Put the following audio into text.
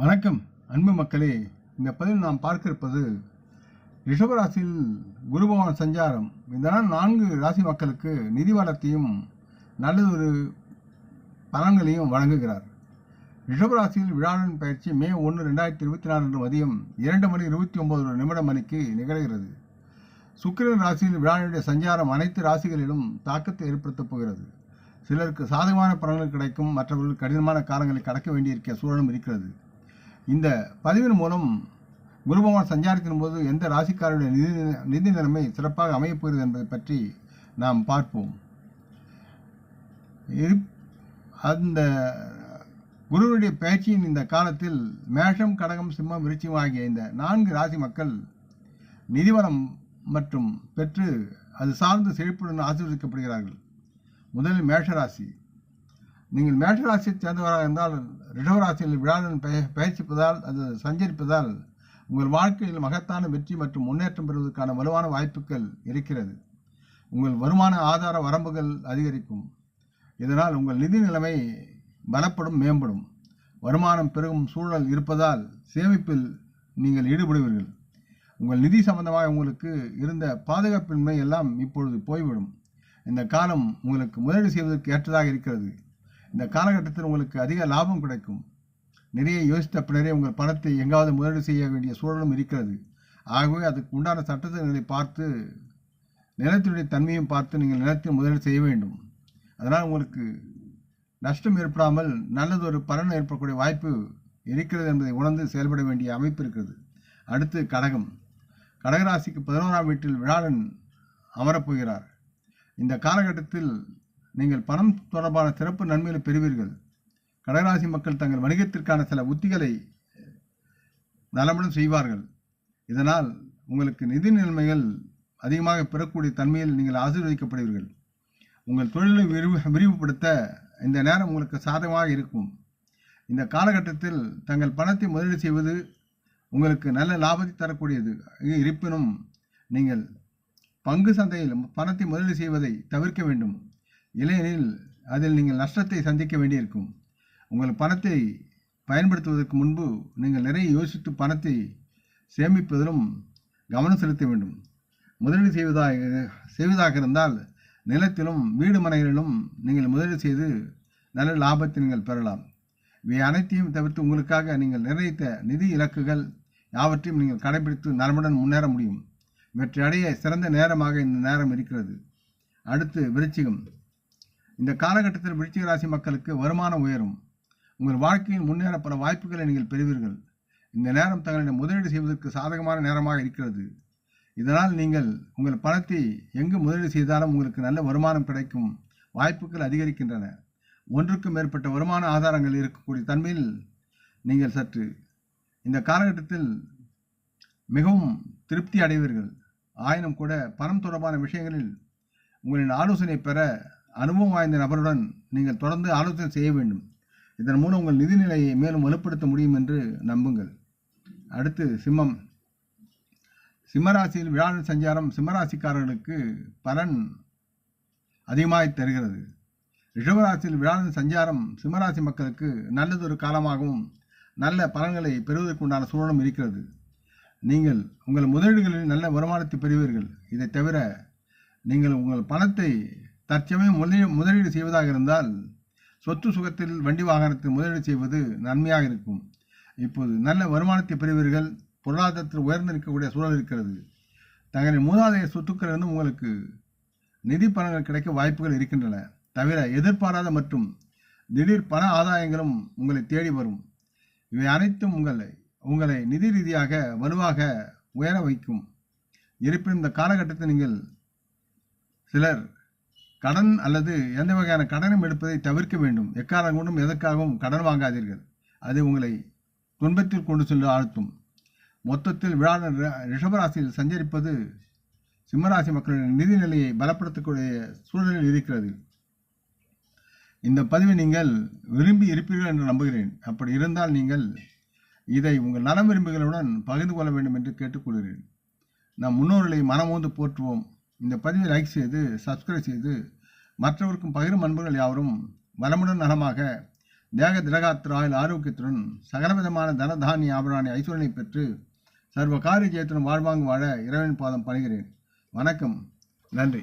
வணக்கம் அன்பு மக்களே. இந்த பதிவில் நாம் பார்க்க இருப்பது ரிஷபராசியில் குருபவன சஞ்சாரம். இதனால் நான்கு ராசி மக்களுக்கு நிதி வளத்தையும் நல்லதொரு பலன்களையும் வழங்குகிறார். ரிஷபராசியில் விழாவின் பயிற்சி மே ஒன்று ரெண்டாயிரத்தி இருபத்தி நாலு அன்று மதியம் இரண்டு மணி இருபத்தி ஒன்பது நிமிடம் மணிக்கு நிகழ்கிறது. சுக்கிரன் ராசியில் விழாவினுடைய சஞ்சாரம் அனைத்து ராசிகளிலும் தாக்கத்தை ஏற்படுத்தப் போகிறது. சிலருக்கு சாதகமான பலன்கள் கிடைக்கும் மற்றவர்கள் கடினமான காலங்களை கடக்க வேண்டியிருக்க சூழலும் இருக்கிறது. இந்த பதிவின் மூலம் குருபகவான் சஞ்சாரத்தின் போது எந்த ராசிக்காரருடைய நிதி நிதி நிலைமை சிறப்பாக அமையப்போகிறது என்பதை பற்றி நாம் பார்ப்போம். அந்த குருவுடைய பயிற்சியின் இந்த காலத்தில் மேஷம் கடகம் சிம்மம் விருச்சிகம் ஆகிய இந்த நான்கு ராசி மக்கள் நிதிவளம் மற்றும் பெற்று அது சார்ந்து செழிப்புடன் ஆசீர்வதிக்கப்படுகிறார்கள். முதலில் மேஷராசி. நீங்கள் மேஷராசியை சேர்ந்தவராக இருந்தால் ரிஷவராசியில் விழாவின் பெய- பயிற்சிப்பதால் அது சஞ்சரிப்பதால் உங்கள் வாழ்க்கையில் மகத்தான வெற்றி மற்றும் முன்னேற்றம் பெறுவதற்கான வலுவான வாய்ப்புகள் இருக்கிறது. உங்கள் வருமான ஆதார வரம்புகள் அதிகரிக்கும். இதனால் உங்கள் நிதி நிலைமை பலப்படும் மேம்படும். வருமானம் பெருகும் சூழல் இருப்பதால் சேமிப்பில் நீங்கள் ஈடுபடுவீர்கள். உங்கள் நிதி சம்பந்தமாக உங்களுக்கு இருந்த பாதுகாப்பின்மை எல்லாம் இப்பொழுது போய்விடும். இந்த காலம் உங்களுக்கு முதலீடு செய்வதற்கு ஏற்றதாக இருக்கிறது. இந்த காலகட்டத்தில் உங்களுக்கு அதிக லாபம் கிடைக்கும். நிறைய யோசித்த பின்னரே உங்கள் பணத்தை எங்காவது முதலீடு செய்ய வேண்டிய சூழலும் இருக்கிறது. ஆகவே அதுக்கு உண்டான சட்டத்திட்டங்களை பார்த்து நிலத்தினுடைய தன்மையும் பார்த்து நீங்கள் நிலத்தில் முதலீடு செய்ய வேண்டும். அதனால் உங்களுக்கு நஷ்டம் ஏற்படாமல் நல்லதொரு பலன் ஏற்படக்கூடிய வாய்ப்பு இருக்கிறது என்பதை உணர்ந்து செயல்பட வேண்டிய அமைப்பு இருக்கிறது. அடுத்து கடகம். கடகராசிக்கு பதினோராம் வீட்டில் விழாடன் அமரப்போகிறார் இந்த காலகட்டத்தில் நீங்கள் பணம் தொடர்பான சிறப்பு நன்மைகளை பெறுவீர்கள். கடகராசி மக்கள் தங்கள் வணிகத்திற்கான சில உத்திகளை நலமுடன் செய்வார்கள். இதனால் உங்களுக்கு நிதி நிலைமைகள் அதிகமாக பெறக்கூடிய தன்மையில் நீங்கள் ஆசீர்வதிக்கப்படுவீர்கள். உங்கள் தொழிலை விரிவு விரிவுபடுத்த இந்த நேரம் உங்களுக்கு சாதகமாக இருக்கும். இந்த காலகட்டத்தில் தங்கள் பணத்தை முதலீடு செய்வது உங்களுக்கு நல்ல லாபத்தை தரக்கூடியது. இருப்பினும் நீங்கள் பங்கு சந்தையில் பணத்தை முதலீடு செய்வதை தவிர்க்க வேண்டும். இல்லையெனில் அதில் நீங்கள் நஷ்டத்தை சந்திக்க வேண்டியிருக்கும். உங்கள் பணத்தை பயன்படுத்துவதற்கு முன்பு நீங்கள் நிறைய யோசித்து பணத்தை சேமிப்பதிலும் கவனம் செலுத்த வேண்டும். முதலீடு செய்வதாக செய்வதாக இருந்தால் நிலத்திலும் வீடு மனைகளிலும் நீங்கள் முதலீடு செய்து நல்ல லாபத்தை நீங்கள் பெறலாம். இவை அனைத்தையும் தவிர்த்து உங்களுக்காக நீங்கள் நிர்ணயித்த நிதி இலக்குகள் யாவற்றையும் நீங்கள் கடைபிடித்து நலமுடன் முன்னேற முடியும். இவற்றை அடைய சிறந்த நேரமாக இந்த நேரம் இருக்கிறது. அடுத்து விருச்சிகம். இந்த காலகட்டத்தில் விருச்சிக ராசி மக்களுக்கு வருமானம் உயரும். உங்கள் வாழ்க்கையில் முன்னேற பல வாய்ப்புகளை நீங்கள் பெறுவீர்கள். இந்த நேரம் தங்களிடம் முதலீடு செய்வதற்கு சாதகமான நேரமாக இருக்கிறது. இதனால் நீங்கள் உங்கள் பணத்தை எங்கு முதலீடு செய்தாலும் உங்களுக்கு நல்ல வருமானம் கிடைக்கும் வாய்ப்புகள் அதிகரிக்கின்றன. ஒன்றுக்கும் மேற்பட்ட வருமான ஆதாரங்கள் இருக்கக்கூடிய தன்மையில் நீங்கள் சற்று இந்த காலகட்டத்தில் மிகவும் திருப்தி அடைவீர்கள். ஆயினும் கூட பணம் தொடர்பான விஷயங்களில் உங்களின் ஆலோசனை பெற அனுபவம் வாய்ந்த நபருடன் நீங்கள் தொடர்ந்து ஆலோசனை செய்ய வேண்டும். இதன் மூலம் உங்கள் நிதி நிலையை மேலும் வலுப்படுத்த முடியும் என்று நம்புங்கள். அடுத்து சிம்மம். சிம்மராசியில் விழா சஞ்சாரம் சிம்மராசிக்காரர்களுக்கு பலன் அதிகமாக தருகிறது. ரிஷபராசியில் விழா சஞ்சாரம் சிம்மராசி மக்களுக்கு நல்லதொரு காலமாகவும் நல்ல பலன்களை பெறுவதற்குண்டான சூழலும் இருக்கிறது. நீங்கள் உங்கள் முதலீடுகளில் நல்ல வருமானத்தை பெறுவீர்கள். இதை தவிர நீங்கள் உங்கள் பணத்தை தற்சமயம் முதலீடு முதலீடு செய்வதாக இருந்தால் சொத்து சுகத்தில் வண்டி வாகனத்தில் முதலீடு செய்வது நன்மையாக இருக்கும். இப்போது நல்ல வருமானத்தை பெறுவீர்கள் பொருளாதாரத்தில் உயர்ந்து நிற்கக்கூடிய சூழல் இருக்கிறது. தங்களின் மூதாதைய சொத்துக்களிலிருந்து உங்களுக்கு நிதி பணங்கள் கிடைக்க வாய்ப்புகள் இருக்கின்றன. தவிர எதிர்பாராத மற்றும் திடீர் பண ஆதாயங்களும் உங்களை தேடி வரும். இவை அனைத்தும் உங்களை உங்களை நிதி ரீதியாக வலுவாக உயர வைக்கும். இருப்பினும் இந்த காலகட்டத்தில் நீங்கள் சிலர் கடன் அல்லது எந்த வகையான கடனும் எடுப்பதை தவிர்க்க வேண்டும். எக்காரணம் கொண்டும் எதற்காகவும் கடன் வாங்காதீர்கள். அது உங்களை துன்பத்தில் கொண்டு சென்று ஆழ்த்தும். மொத்தத்தில் விழா ரி- ரிஷபராசியில் சஞ்சரிப்பது சிம்மராசி மக்களின் நிதி நிலையை பலப்படுத்தக்கூடிய சூழலில் இருக்கிறது. இந்த பதிவை நீங்கள் விரும்பி இருப்பீர்கள் என்று நம்புகிறேன். அப்படி இருந்தால் நீங்கள் இதை உங்கள் நலம் விரும்புகளுடன் பகிர்ந்து கொள்ள வேண்டும் என்று கேட்டுக்கொள்கிறேன். நம் முன்னோர்களை மனமோந்து போற்றுவோம். இந்த பதிவை லைக் செய்து சப்ஸ்கிரைப் செய்து மற்றவருக்கும் பகிரும் அன்புகள் யாவரும் வளமுடன் நலமாக தேக திரகாத்திராயில் ஆரோக்கியத்துடன் சகலவிதமான தனதானிய ஆபராணி ஐஸ்வரனை பெற்று சர்வ காரிய ஜெயத்துடன் வாழ்வாங்கு வாழ இறைவன் பாதம் பணிகிறேன். வணக்கம். நன்றி.